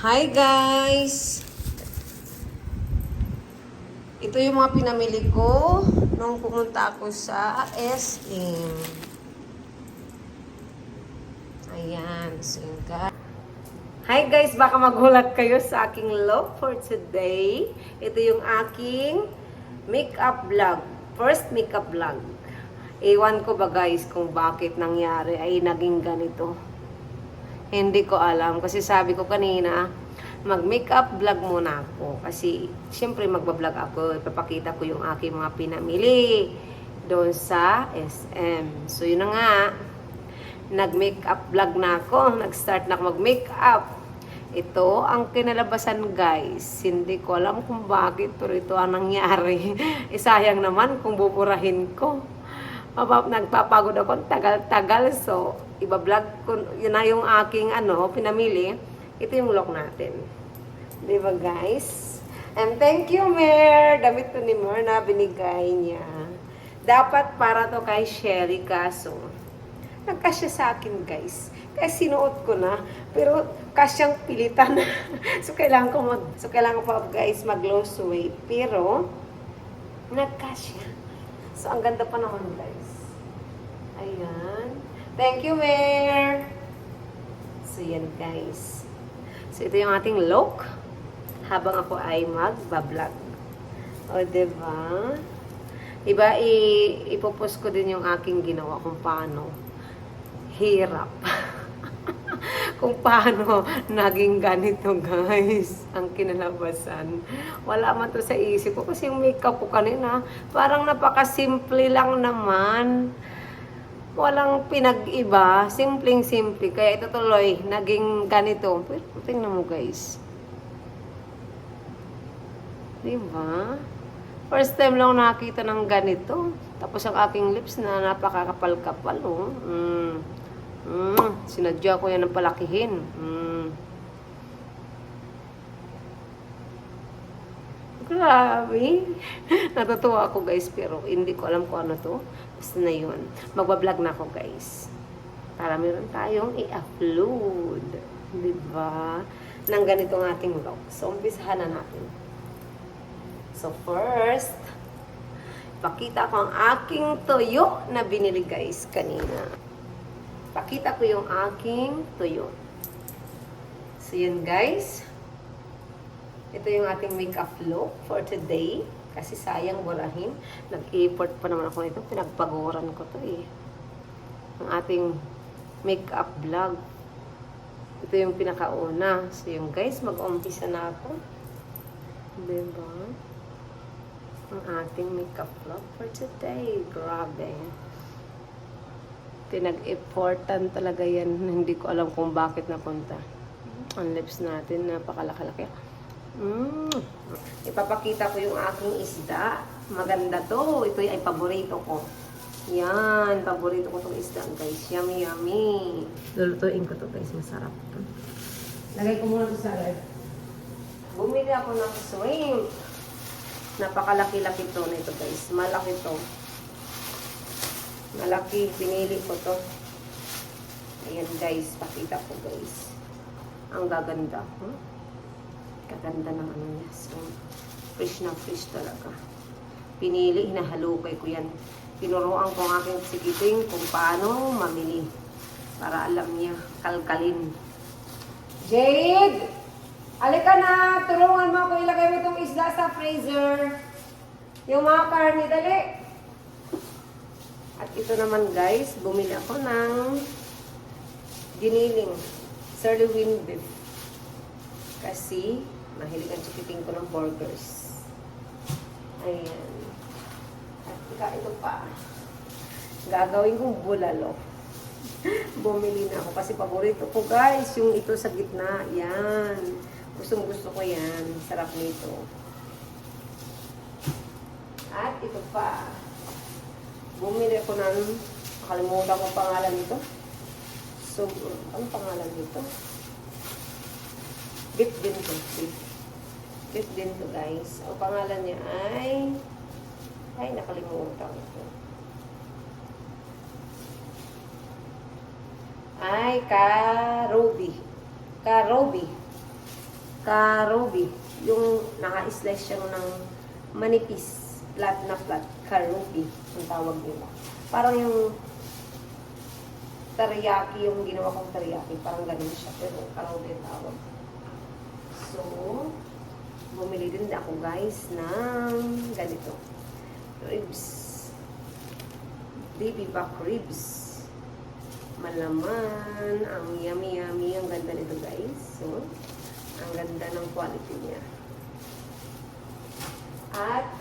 Hi guys! Ito yung mga pinamili ko nung pumunta ako sa SM. Ayan, guys. Hi guys, baka magulat kayo sa aking look for today. Ito yung aking makeup vlog. First makeup vlog. Ewan ko ba guys kung bakit nangyari ay naging ganito. Hindi ko alam kasi sabi ko kanina, mag-makeup vlog muna ako kasi siyempre magbablog ako, ipapakita ko yung aking mga pinamili doon sa SM. So yun na nga, nag-makeup vlog na ako, nag-start na ako mag-makeup. Ito ang kinalabasan guys. Hindi ko alam kung bakit pero ito ang nangyari. Isayang naman kung buburahin ko. Mapa- nagpapagod ako tagal-tagal. So, iba-vlog ko. Yun na yung aking ano, pinamili. Ito yung look natin. Di ba guys? And thank you, Mer. Damit to ni Mer na binigay niya. Dapat para to kay Sherry kaso. Nagkasya sa akin, guys. Kaya sinuot ko na. Pero kasyang pilitan. so, kailangan ko mag, so, kailangan ko pa, guys, mag-lose weight. Pero, nagkasya. So, ang ganda pa naman, guys. Ayan. Thank you, Mer. So, yan, guys. So, ito yung ating look habang ako ay mag-vlog. O, diba? Iba, i- ipopost ko din yung aking ginawa kung paano. Hirap. kung paano naging ganito, guys. Ang kinalabasan. Wala man to sa isip ko. Kasi yung makeup ko kanina, parang napakasimple lang naman. Walang pinag-iba. Simpleng-simple. Kaya ito tuloy, naging ganito. Pero tingnan mo, guys. Diba? First time lang nakita ng ganito. Tapos ang aking lips na napakakapal-kapal, oh. Mm. Mm. Sinadya ko yan ng palakihin. Mm. Grabe. Natutuwa ako guys, pero hindi ko alam kung ano to. Basta na yun. Magbablog na ako guys. Para meron tayong i-upload. Diba? Nang ganito ang ating vlog. So, umpisahan na natin. So, first, pakita ko ang aking tuyo na binili guys kanina. Pakita ko yung aking tuyo. So, yun guys. Ito yung ating makeup look for today. Kasi sayang burahin. Nag-effort pa naman ako nito. Pinagpaguran ko to eh. Ang ating makeup vlog. Ito yung pinakauna. So, yung guys, mag-umpisa na ako. Diba? Ang ating makeup look for today. Grabe. Pinag-effortan talaga yan. Hindi ko alam kung bakit napunta. Ang lips natin, napakalaki-laki. Mm. Ipapakita ko yung aking isda. Maganda to. Ito ay paborito ko. Yan. Paborito ko tong isda, guys. Yummy, yummy. Lulutuin ko to, guys. Masarap to. Lagay ko muna to sa ref. Bumili ako ng shrimp. Napakalaki-laki to na ito, guys. Malaki to. Malaki. Pinili ko to. Ayan, guys. Pakita ko, guys. Ang gaganda. Huh? Kaganda ng ano niya. So, fresh na fresh talaga. Pinili, hinahalukay ko yan. Tinuruan ko ang aking sigiting kung paano mamili. Para alam niya, kalkalin. Jade! Alika na! Tulungan mo ako ilagay mo itong isda sa freezer. Yung mga karne, dali. At ito naman guys, bumili ako ng giniling. Sirloin beef. Kasi, mahilig ang chikiting ko ng burgers. Ayan. At ika, ito pa. Gagawin kong bulalo. Bumili na ako kasi paborito ko guys, yung ito sa gitna. Yan. Gustong gusto ko yan. Sarap nito. At ito pa. Bumili ako ng, nakalimutan ko ang pangalan nito. So, ano pangalan nito? Beef din to. Beef. Beef din to guys. Ang pangalan niya ay, ay nakalimutan ko. Ay, Karobi. Karobi. Karubi. Yung naka-slice siya ng manipis. Flat na flat. Karubi. Ang tawag nila. Parang yung teriyaki, yung ginawa kong teriyaki. Parang ganun siya. Pero karubi tawag. So, bumili din ako guys ng ganito. Ribs. Baby back ribs. Malaman. Ang yummy yummy. Ang ganda nito guys. So, ang ganda ng quality niya. At,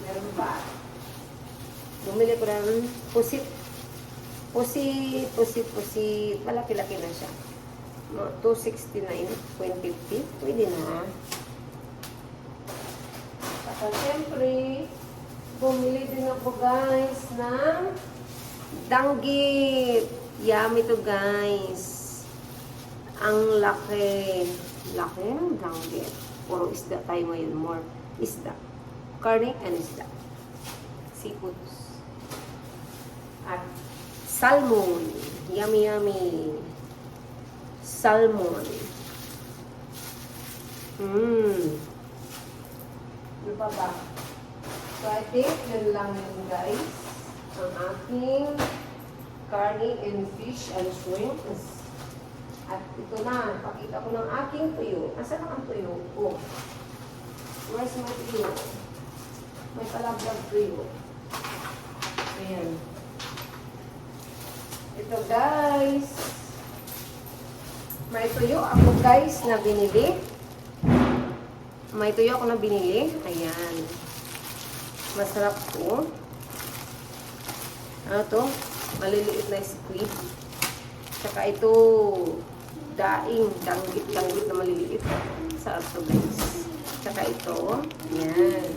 meron pa. Bumili ko ng pusit. Pusit, pusit, pusit. Malaki-laki na siya. Mga 269, 150. Pwede na. Saka syempre, bumili din ako guys ng danggit. Yummy to guys. Ang laki. Laki ng danggit. Puro isda tayo ngayon. More isda. Karne and isda. Seafoods. At salmon. Yummy, yummy. Salmon. Mmm. Ano pa ba? So, I think yun lang yun, guys. Ang aking carne and fish and shrimp. At ito na, pakita ko ng aking tuyo. Nasaan ang tuyo ko? Where's my tuyo? May palablag tuyo. Ayan. Ito, guys. May tuyo ako, guys, na binili. May tuyo ako na binili. Ayan. Masarap to. Ano to? Maliliit na squid. Tsaka ito, daing, danggit-danggit na maliliit. Sarap to guys. Tsaka ito, yan.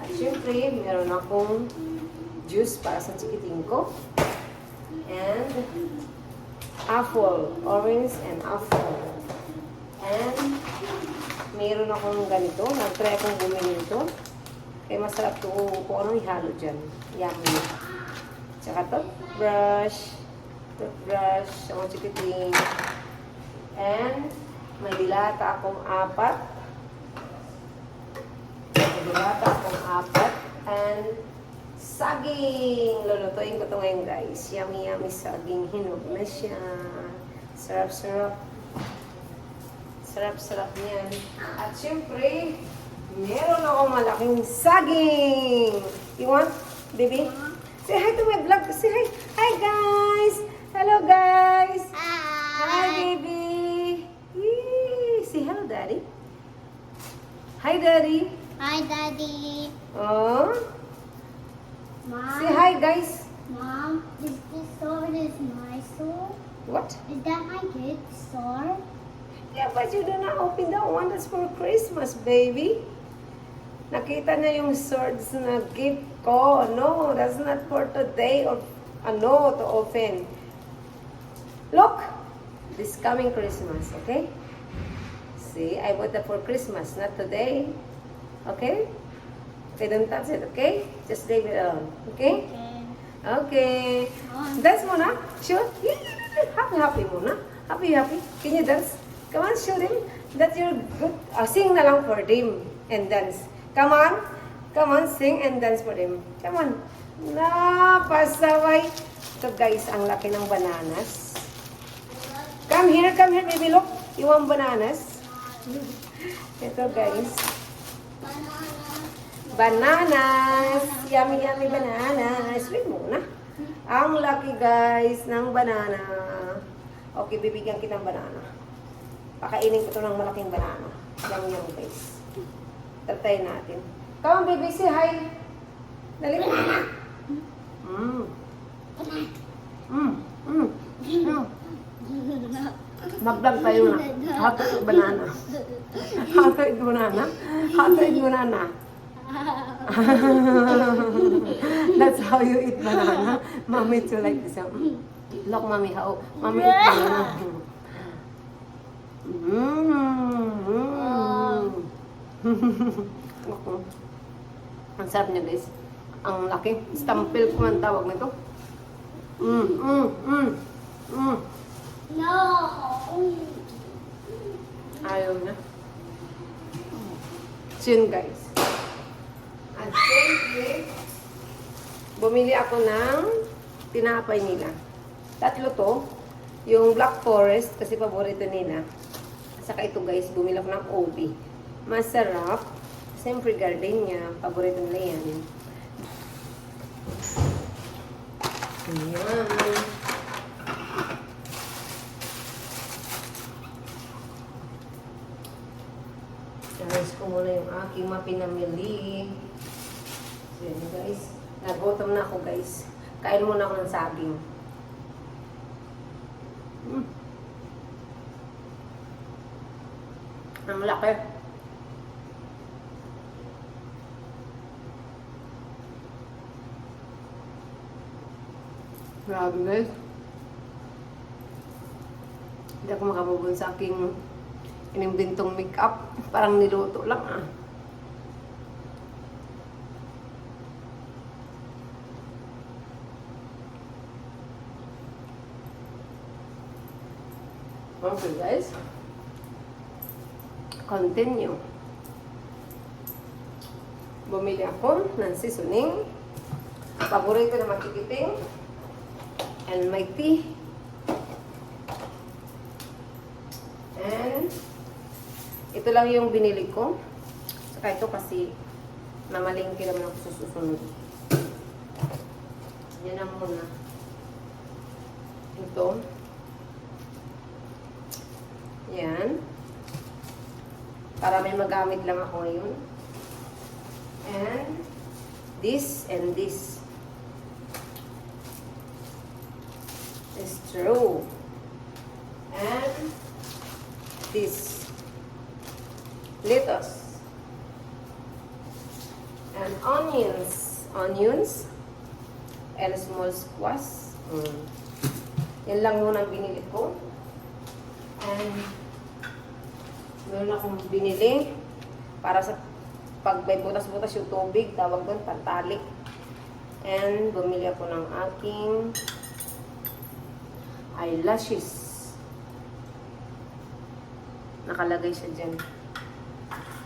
At syempre, meron akong juice para sa chikiting ko. And apple, orange and apple. And meron akong ganito. Nag-try akong bumili nito. Kaya masarap to kung anong ihalo dyan. Yummy. Tsaka toothbrush. Toothbrush. Ang chikiting. And may dilata akong apat. May dilata akong apat. And saging. Lulutuin ko to ngayon guys. Yummy yummy saging. Hinog na siya. Sarap sarap. Sarap-sarap niyan. At syempre, meron akong malaking saging. You want, baby? Say hi to my vlog. Say hi. Hi, guys. Hello, guys. Hi, baby. Yee. Say hello, daddy. Hi, daddy. Hi, Daddy. Oh. Mom. Say hi, guys. Mom, is this sword is my sword? What? Is that my kid's sword? Yeah, but you do not open that one. That's for Christmas, baby. Nakita na yung swords na gift ko. No, that's not for today or ano to open. Look, this coming Christmas, okay? See, I bought that for Christmas, not today. Okay? Okay, don't touch it, okay? Just leave it alone, okay? Okay. Mom. Dance muna. Sure. Yeah, yeah, yeah. Happy, happy muna. Happy, happy. Can you dance? Come on, show them that you're good. Uh, sing na lang for them and dance. Come on. Come on, sing and dance for them. Come on. Napasaway. Ito guys, ang laki ng bananas. Come here, come here, baby. Look. You want bananas? Ito guys. Bananas! Yummy, yummy bananas. Wait muna. Ang laki guys ng banana. Okay, bibigyan kitang banana. Pakainin ko to ng malaking banana. Yummy, yummy guys. Tatay natin. Come on, baby. Say hi. Dali. Mm. Mm. Mm. Mm. Mag-vlog tayo na. How to eat banana. How to banana. How to banana. That's how you eat banana. Mommy too like this. Look, mommy, how mommy eat banana. Mmm. Ang sarap niya, guys. Ang laki. Stampil ko ang tawag nito. Mm, mm, mm, mm. No. Ayaw na. So yun guys. Bumili ako ng tinapay nila. Tatlo to. Yung Black Forest, kasi paborito nila. Saka ito guys, bumili ako ng OB. Masarap. Siyempre gardenia, paborito nila yan. Ayan. Guys, ko muna yung aking mapinamili. Yun guys. Nagutom na ako guys. Kain muna ako ng saging. Mm. Ang laki. Grabe guys. Hindi ako makamubon sa aking inimbentong make-up. Parang niluto lang ah. Okay guys. Continue. Bumili ako ng seasoning. Paborito na makikiting. And my tea. And ito lang yung binili ko. Saka ito kasi namalingki naman ako sa susunod. Yan na muna. Ito. Yan. Para may magamit lang ako ngayon. And this and this. Is true. And this lettuce and onions onions and small squash mm. yan lang muna ang binili ko and meron akong binili para sa pag may butas-butas yung tubig tawag doon pantalik and bumili ako ng aking eyelashes nakalagay siya dyan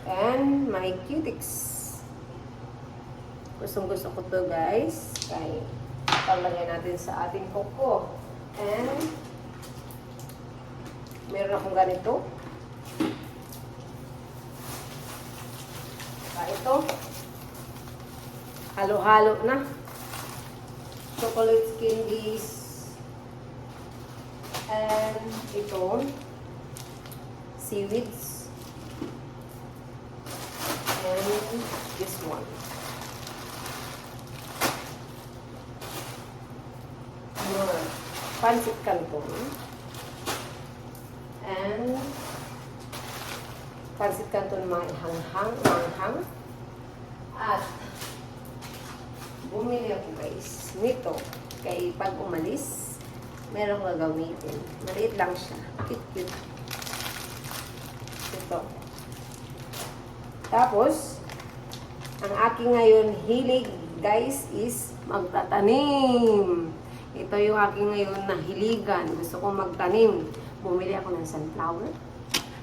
and my cutics. Gustong gusto ko to guys. Kaya palagyan natin sa ating kuko. And meron akong ganito. Ito. Halo-halo na. Chocolate candies. And ito. Seaweeds. and this one. More pancit canton and pancit canton manghang manghang at bumili ako guys nito kay pag umalis meron gagamitin maliit lang siya cute cute ito tapos, ang aking ngayon hilig, guys, is magtatanim. Ito yung aking ngayon na hiligan. Gusto kong magtanim. Bumili ako ng sunflower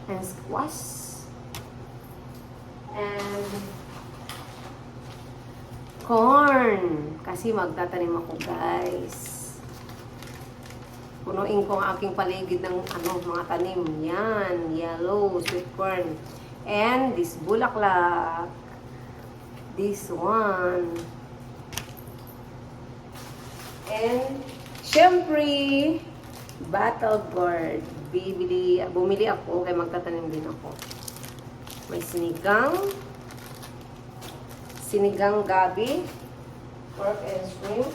and squash. And corn. Kasi magtatanim ako, guys. Punuin ko ang aking paligid ng ano, mga tanim. Yan, yellow, sweet corn. And this bulaklak. This one. And, syempre, battle gourd. Bibili, bumili ako, kaya magtatanim din ako. May sinigang. Sinigang gabi. Pork and shrimp.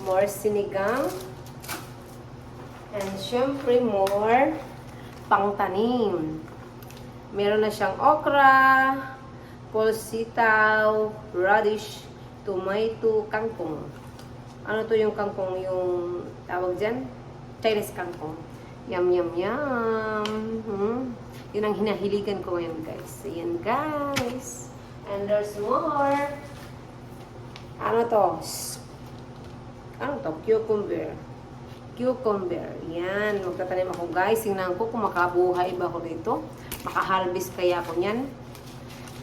More sinigang. And syempre, more pangtanim. Meron na siyang okra, pulsitaw, radish, tomato, kangkong. Ano to yung kangkong yung tawag dyan? Chinese kangkong. Yum, yum, yum. Hmm. Yun ang hinahiligan ko ngayon, guys. Ayan, guys. And there's more. Ano to? Ano to? Cucumber. cucumber. Yan, magtatanim ako guys. Tingnan ko kung makabuhay ba ako dito. Makaharvest kaya ako niyan.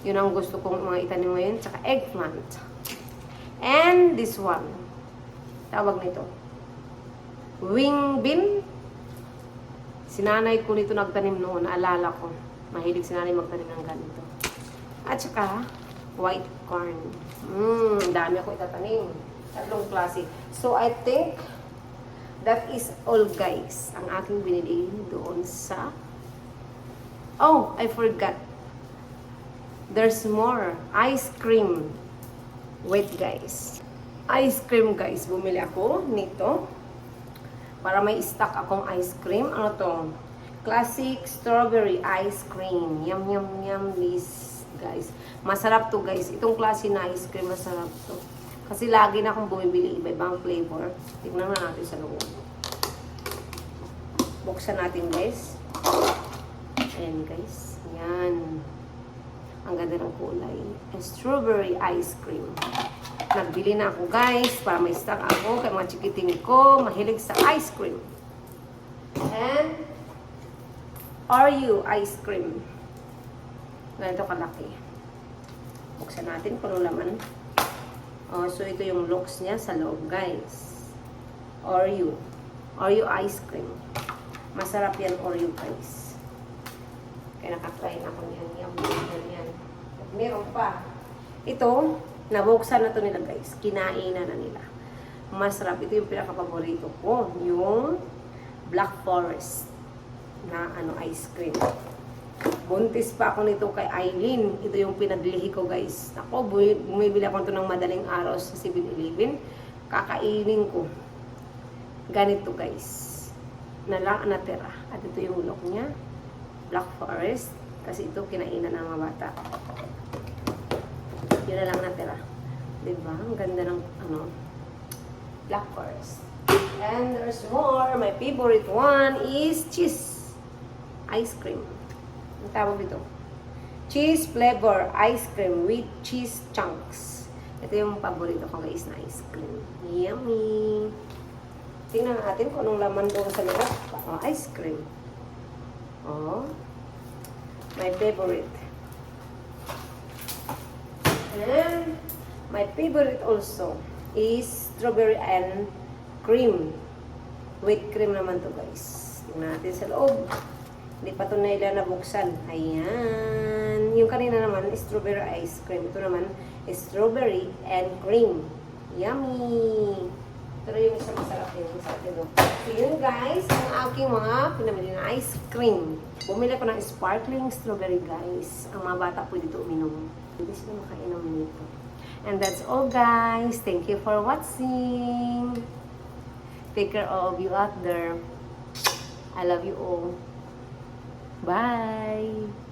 Yun ang gusto kong mga itanim ngayon. Tsaka eggplant. And this one. Tawag nito. Wing bean. Sinanay ko nito nagtanim noon. Naalala ko. Mahilig sinanay magtanim ng ganito. At saka, white corn. Mmm, dami ako itatanim. Tatlong klase. So, I think that is all guys. Ang aking binili doon sa... Oh, I forgot. There's more. Ice cream. Wait guys. Ice cream guys. Bumili ako nito. Para may stock akong ice cream. Ano to? Classic strawberry ice cream. Yum, yum, yum. This, guys. Masarap to, guys. Itong klase na ice cream, masarap to. Kasi lagi na akong bumibili iba-ibang flavor. Tignan na natin sa loob. Buksan natin, guys. Ayan, guys. Yan. Ang ganda ng kulay. And strawberry ice cream. Nagbili na ako, guys, para may stock ako kay mga chikiting ko. Mahilig sa ice cream. And Oreo ice cream. Ganito kalaki. Buksan natin kung ano laman. Oh, so ito yung looks niya sa loob, guys. Oreo. Oreo ice cream. Masarap yan Oreo, guys. Kaya nakatry na ako niyan. Yum, yum, yan. Meron pa. Ito, nabuksan na to nila, guys. Kinainan na nila. Masarap. Ito yung pinaka-paborito ko. Yung Black Forest na ano ice cream. Buntis pa ako nito kay Eileen. Ito yung pinaglihi ko guys. Ako, bu- bumibili ako nito ng madaling araw sa 7-Eleven. Kakainin ko. Ganito guys. Na lang ang natira. At ito yung look niya. Black Forest. Kasi ito kinainan ng mga bata. Yun na lang natira. Diba? Ang ganda ng ano, Black Forest. And there's more. My favorite one is cheese ice cream. Ang tawag dito. Cheese flavor ice cream with cheese chunks. Ito yung paborito ko guys na ice cream. Yummy! Tingnan natin kung anong laman doon sa loob. Oh, ice cream. Oh. My favorite. And my favorite also is strawberry and cream. With cream naman to guys. Tingnan natin sa loob. Hindi pa ito nila nabuksan. Ayan. Yung kanina naman, strawberry ice cream. Ito naman, strawberry and cream. Yummy! Pero yung isa masarap yun. Masarap yun. So yun guys, ang aking mga pinamili na ice cream. Bumili ko ng sparkling strawberry guys. Ang mga bata pwede ito uminom. Hindi sila makainom nito. And that's all guys. Thank you for watching. Take care of you out there. I love you all. Bye!